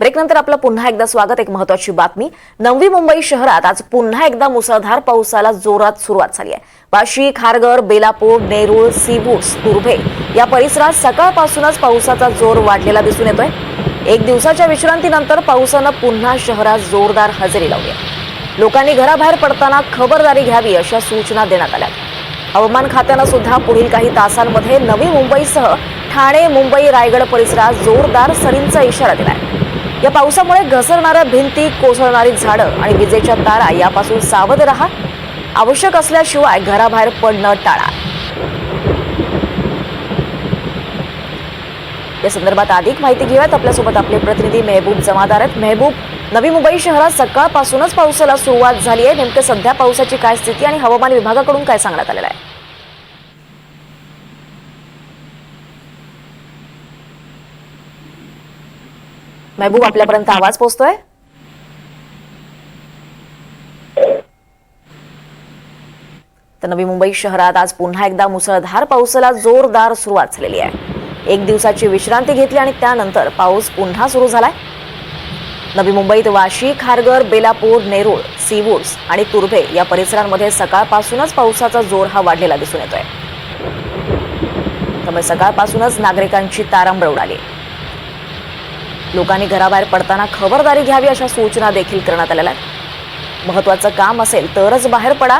ब्रेकनंतर आपलं पुन्हा एकदा स्वागत एक महत्वाची बातमी. नवी मुंबई शहरात आज पुन्हा एकदा मुसळधार पावसाला जोरात सुरुवात झाली आहे. वाशी खारघर बेलापूर नेरूळ सीबूस तुर्भे या परिसरात सकाळपासूनच पावसाचा जोर वाढलेला दिसून येतोय. एक दिवसाच्या विश्रांतीनंतर पावसानं पुन्हा शहरात जोरदार हजेरी लावली लोकांनी घराबाहेर पडताना खबरदारी घ्यावी अशा सूचना देण्यात आल्या हवामान खात्यानं सुद्धा पुढील काही तासांमध्ये नवी मुंबईसह ठाणे मुंबई रायगड परिसरात जोरदार सरींचा इशारा दिलाय. या पावसामुळे घसरणाऱ्या भिंती कोसळणारी झाडं आणि विजेच्या तारा यापासून सावध राहा. आवश्यक असल्याशिवाय घराबाहेर पडणं टाळा. या संदर्भात अधिक माहिती घेऊयात. आपल्यासोबत आपले प्रतिनिधी मेहबूब जमादार आहेत मेहबूब नवी मुंबई शहरात सकाळपासूनच पावसाला सुरुवात झाली आहे. नेमकं सध्या पावसाची काय स्थिती आणि हवामान विभागाकडून काय सांगण्यात आलेलं आहे? महबूब आपल्यापर्यंत आवाज पोहोचतोय? तर नवी मुंबई शहरात आज पुन्हा एकदा मुसळधार पावसाला जोरदार सुरुवात झालेली आहे. एक दिवसाची विश्रांती घेतली आणि त्यानंतर पाऊस पुन्हा सुरू झालाय. नवी मुंबईत वाशी खारघर बेलापूर नेरूळ सीवूड्स आणि तुर्भे या परिसरांमध्ये सकाळपासूनच पावसाचा जोर हा वाढलेला दिसून येतोय. त्यामुळे सकाळपासूनच नागरिकांची तारांबळ उडाली. लोकांनी घराबाहेर पडताना खबरदारी घ्यावी अशा सूचना देखील करण्यात आलेल्या आहेत. महत्वाचं काम असेल तरच बाहेर पडा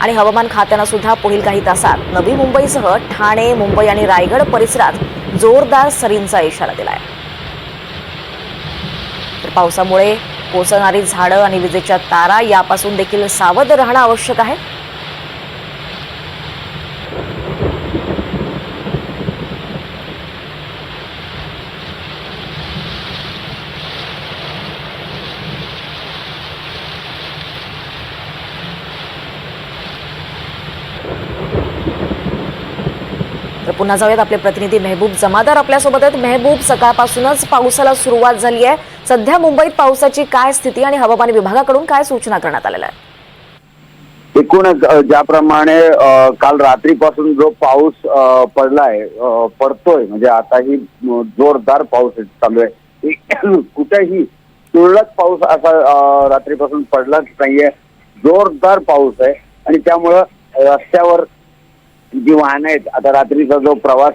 आणि हवामान खात्यानं सुद्धा पुढील काही तासात नवी मुंबईसह ठाणे मुंबई आणि रायगड परिसरात जोरदार सरींचा इशारा दिलाय. तर पावसामुळे कोसळणारी झाडं आणि विजेच्या तारा यापासून देखील सावध राहणं आवश्यक आहे. तर पुन्हा जाऊयात आपले प्रतिनिधी मेहबूब जमादार. आपल्यासोबत आहेत मेहबूब सकाळपासूनच पावसाला सुरुवात झाली आहे. सध्या मुंबईत पावसाची काय स्थिती आणि हवामान विभागाकडून काय सूचना करण्यात आलेल्या आहेत? एकूणच ज्याप्रमाणे काल रात्रीपासून जो पाऊस पडलाय पडतोय म्हणजे आताही जोरदार पाऊस चालू आहे. कुठेही तुरळक पाऊस असा रात्रीपासून पडलाच नाहीये. जोरदार पाऊस आहे आणि त्यामुळं रस्त्यावर जी वाहनं आहेत आता रात्रीचा जो प्रवास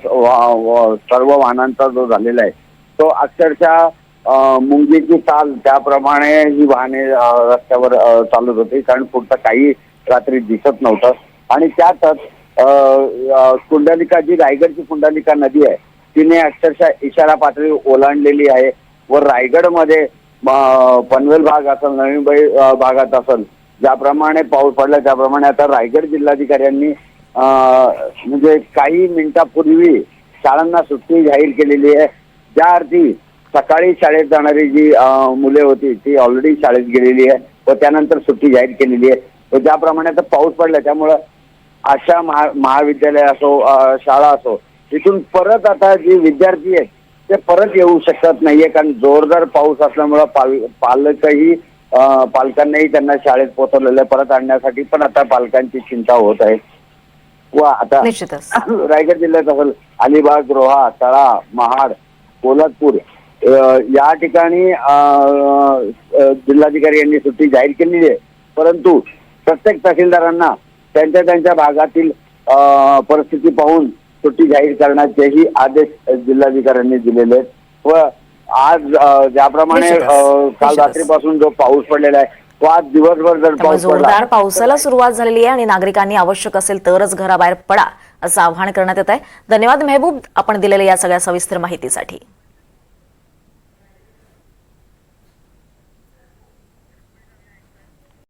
सर्व वाहनांचा जो झालेला आहे तो अक्षरशः मुंगीची चाल त्याप्रमाणे ही वाहने रस्त्यावर चालत होती कारण पुढचं काही रात्री दिसत नव्हतं. आणि त्यातच अ, कुंडलिका जी रायगडची कुंडलिका नदी आहे तिने अक्षरशः इशारा पातळी ओलांडलेली आहे व रायगडमध्ये पनवेल भाग असेल नवी मुंबई भागात असेल ज्याप्रमाणे पाऊस पडला त्याप्रमाणे आता रायगड जिल्हाधिकाऱ्यांनी म्हणजे काही मिनिटापूर्वी शाळांना सुट्टी जाहीर केलेली आहे. ज्या अर्थी सकाळी शाळेत जाणारी जी मुले होती ती ऑलरेडी शाळेत गेलेली आहे व त्यानंतर सुट्टी जाहीर केलेली आहे. व ज्याप्रमाणे आता पाऊस पडला त्यामुळं अशा महा महाविद्यालय असो शाळा असो तिथून परत आता जी विद्यार्थी आहेत ते परत येऊ शकत नाहीये. कारण जोरदार पाऊस असल्यामुळं पाल पालकही पालकांनाही त्यांना शाळेत पोहोचवलेलं परत आणण्यासाठी पण आता पालकांची चिंता होत आहे. व आता निश्चितच. रायगड जिल्ह्यात असेल अलिबाग रोहा तळा महाड पोलादपूर अ, या ठिकाणी जिल्हाधिकारी यांनी सुट्टी जाहीर केलेली आहे. परंतु प्रत्येक तहसीलदारांना त्यांच्या त्यांच्या भागातील परिस्थिती पाहून सुट्टी जाहीर करण्याचेही आदेश जिल्हाधिकाऱ्यांनी दिलेले आहेत. व आज ज्याप्रमाणे काल. रात्रीपासून जो पाऊस पडलेला आहे आज दिवसभर जर पाऊस जोरदार पावसाला सुरुवात झालेली आहे आणि नागरिकांनी आवश्यक असेल तरच घराबाहेर पडा असं आवाहन करण्यात येत आहे. धन्यवाद मेहबूब आपण दिलेल्या या सगळ्या सविस्तर माहितीसाठी.